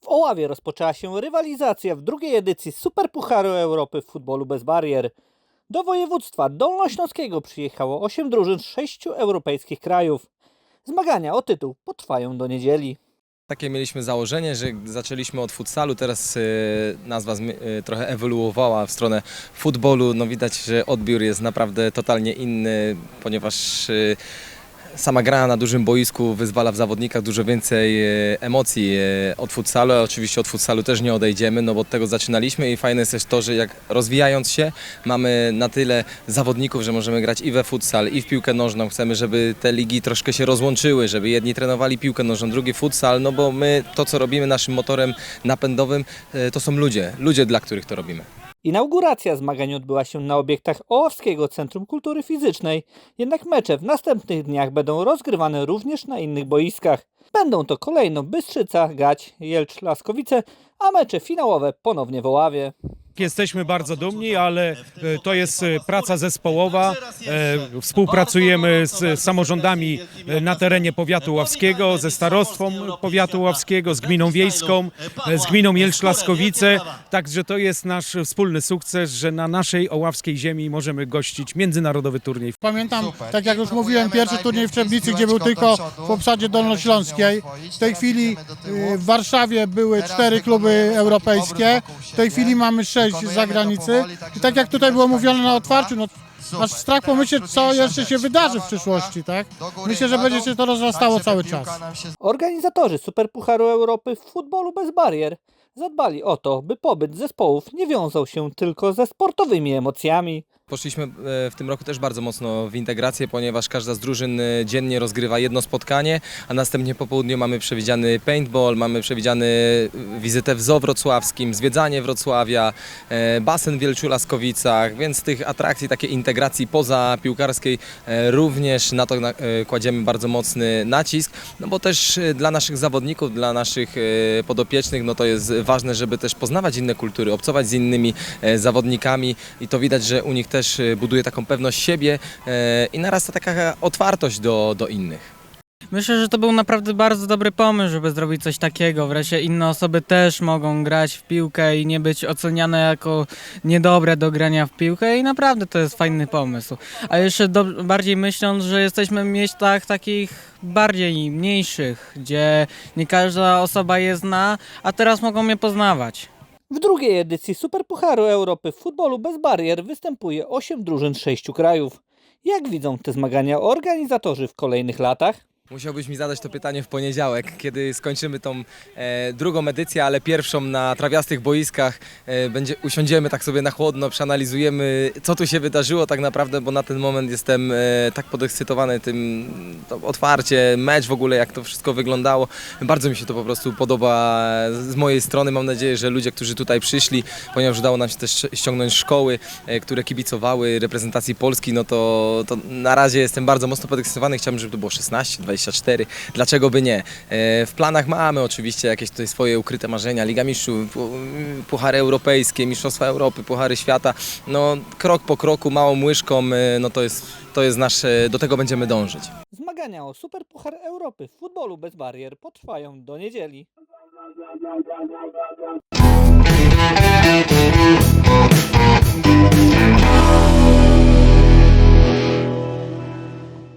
W Oławie rozpoczęła się rywalizacja w drugiej edycji Superpucharu Europy w futbolu bez barier. Do województwa dolnośląskiego przyjechało 8 drużyn z 6 europejskich krajów. Zmagania o tytuł potrwają do niedzieli. Takie mieliśmy założenie, że zaczęliśmy od futsalu, teraz e, nazwa e, trochę ewoluowała w stronę futbolu. No widać, że odbiór jest naprawdę totalnie inny, ponieważ e, sama gra na dużym boisku wyzwala w zawodnikach dużo więcej e, emocji e, od futsalu. Oczywiście od futsalu też nie odejdziemy, no bo od tego zaczynaliśmy i fajne jest też to, że jak rozwijając się mamy na tyle zawodników, że możemy grać i we futsal, i w piłkę nożną. Chcemy, żeby te ligi troszkę się rozłączyły, żeby jedni trenowali piłkę nożną, drugi futsal, no bo my to, co robimy naszym motorem napędowym, e, to są ludzie, ludzie, dla których to robimy. Inauguracja zmagań odbyła się na obiektach Oławskiego Centrum Kultury Fizycznej, jednak mecze w następnych dniach będą rozgrywane również na innych boiskach. Będą to kolejno Bystrzyca, Gać, Jelcz, Laskowice, a mecze finałowe ponownie w Oławie. Jesteśmy bardzo dumni, ale e, to jest e, praca zespołowa. E, Współpracujemy z samorządami na terenie powiatu ławskiego, ze starostwem powiatu ławskiego, z gminą wiejską, z gminą Jelcz-Laskowice. Także to jest nasz wspólny sukces, że na naszej oławskiej ziemi możemy gościć międzynarodowy turniej. Pamiętam, tak jak już mówiłem, pierwszy turniej w Czernicy, gdzie był tylko w obsadzie dolnośląskiej. W tej chwili y, w Warszawie były cztery kluby europejskie. W tej chwili mamy sześć z zagranicy. I tak jak tutaj było mówione na otwarciu, no, aż strach pomyśleć, co jeszcze się wydarzy w przyszłości, tak? Myślę, że będzie się to rozrastało cały czas. Organizatorzy Superpucharu Europy w futbolu bez barier zadbali o to, by pobyt zespołów nie wiązał się tylko ze sportowymi emocjami. Poszliśmy e, w tym roku też bardzo mocno w integrację, ponieważ każda z drużyn e, dziennie rozgrywa jedno spotkanie, a następnie po południu mamy przewidziany paintball, mamy przewidziany e, wizytę w zoo wrocławskim, zwiedzanie Wrocławia, basen w Wielciu Laskowicach, więc tych atrakcji, takiej integracji poza piłkarskiej również na to kładziemy bardzo mocny nacisk, no bo też dla naszych zawodników, dla naszych podopiecznych, no to jest ważne, żeby też poznawać inne kultury, obcować z innymi zawodnikami i to widać, że u nich też e, buduje taką pewność siebie e, i narasta taka otwartość do, do innych. Myślę, że to był naprawdę bardzo dobry pomysł, żeby zrobić coś takiego. Wreszcie inne osoby też mogą grać w piłkę i nie być oceniane jako niedobre do grania w piłkę i naprawdę to jest fajny pomysł. A jeszcze bardziej myśląc, że jesteśmy w miejscach takich bardziej mniejszych, gdzie nie każda osoba je zna, a teraz mogą mnie poznawać. W drugiej edycji Superpucharu Europy w futbolu bez barier występuje 8 drużyn z 6 krajów. Jak widzą te zmagania organizatorzy w kolejnych latach? Musiałbyś mi zadać to pytanie w poniedziałek, kiedy skończymy tą e, drugą edycję, ale pierwszą na trawiastych boiskach. E, będzie, usiądziemy tak sobie na chłodno, przeanalizujemy, co tu się wydarzyło tak naprawdę, bo na ten moment jestem e, tak podekscytowany tym to otwarcie, mecz w ogóle, jak to wszystko wyglądało. Bardzo mi się to po prostu podoba z mojej strony. Mam nadzieję, że ludzie, którzy tutaj przyszli, ponieważ udało nam się też ściągnąć szkoły, e, które kibicowały reprezentacji Polski, no to, to na razie jestem bardzo mocno podekscytowany. Chciałbym, żeby to było 16, 24. Dlaczego by nie? E, W planach mamy oczywiście jakieś tutaj swoje ukryte marzenia. Liga Mistrzów, pu- Puchary Europejskie, Mistrzostwa Europy, Puchary Świata. No krok po kroku, małą łyżką, e, no to jest, to jest nasze, do tego będziemy dążyć. Zmagania o Superpuchar Europy w futbolu bez barier potrwają do niedzieli.